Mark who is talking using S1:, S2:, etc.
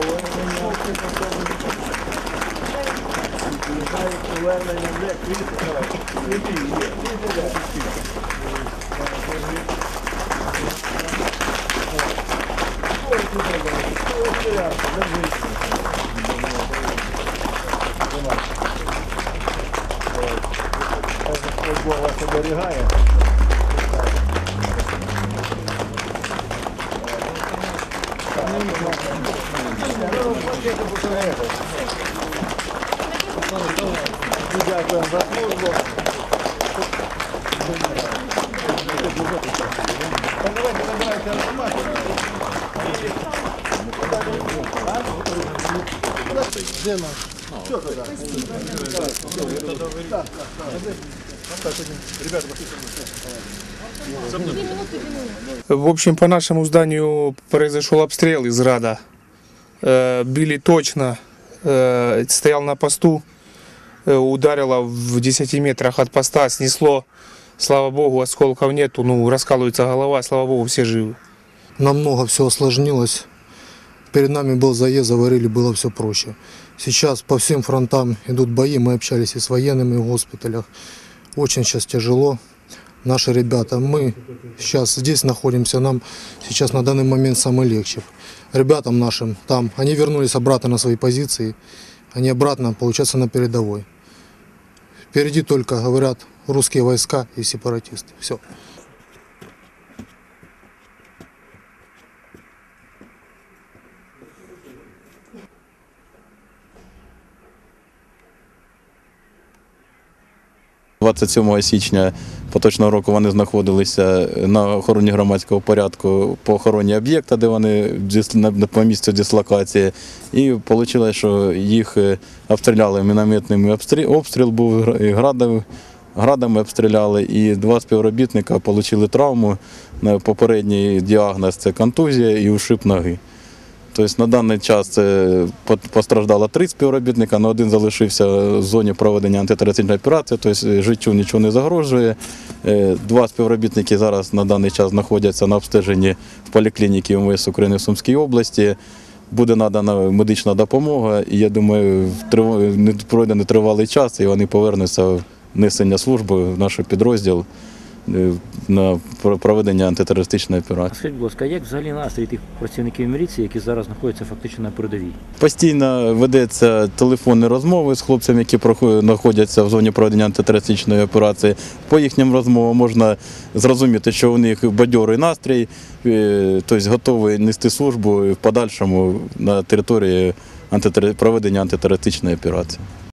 S1: повернення. Повернення де квіти. Квіти є. Квіти де. Ой, куди далі? Ой, стояти, держись. Господь Бог вас оберігає. Дякую за службу. Давайте набирайте автомат. Де наш? Що туди?
S2: В общем, по нашему зданию произошел обстрел из РАДа. Э, Били точно. Э, Стоял на посту. Э, Ударило в 10 метрах от поста. Снесло. Слава богу, осколков нету. Ну, раскалывается голова. Слава богу, все живы.
S3: намного все осложнилось. Перед нами был заезд, заварили, было все проще. Сейчас по всем фронтам идут бои, мы общались и с военными в госпиталях. Очень сейчас тяжело. Наши ребята, мы сейчас здесь находимся, нам сейчас на данный момент самое легче. Ребятам нашим там, они вернулись обратно на свои позиции, они обратно, получается, на передовой. Впереди только, говорят, русские войска и сепаратисты. Все.
S4: – 27 січня поточного року вони знаходилися на охороні громадського порядку по охороні об'єкта, де вони по місцю дислокації. І вийшло, що їх е, обстріляли мінометними обстріл, був і градами, градами обстріляли, і два співробітника отримали травму. Попередній діагноз це контузія і ушиб ноги. Тобто на даний час постраждало три співробітника, але один залишився в зоні проведення антитерористичної операції, тобто життю нічого не загрожує. Е, Два співробітники зараз на даний час знаходяться на обстеженні в поліклініці МВС України в Сумській області. Буде надана медична допомога, і я думаю, пройде нетривалий час, і вони повернуться в несення служби в наш підрозділ на проведення антитерористичної операції.
S5: Скажіть, будь ласка, як взагалі настрій тих працівників міліції, які зараз знаходяться фактично на передовій?
S4: Постійно ведеться телефонні розмови з хлопцями, які знаходяться в зоні проведення антитерористичної операції. По їхнім розмовам можна зрозуміти, що у них бадьорий настрій, е, тобто готові нести службу в подальшому на території проведення антитерористичної операції.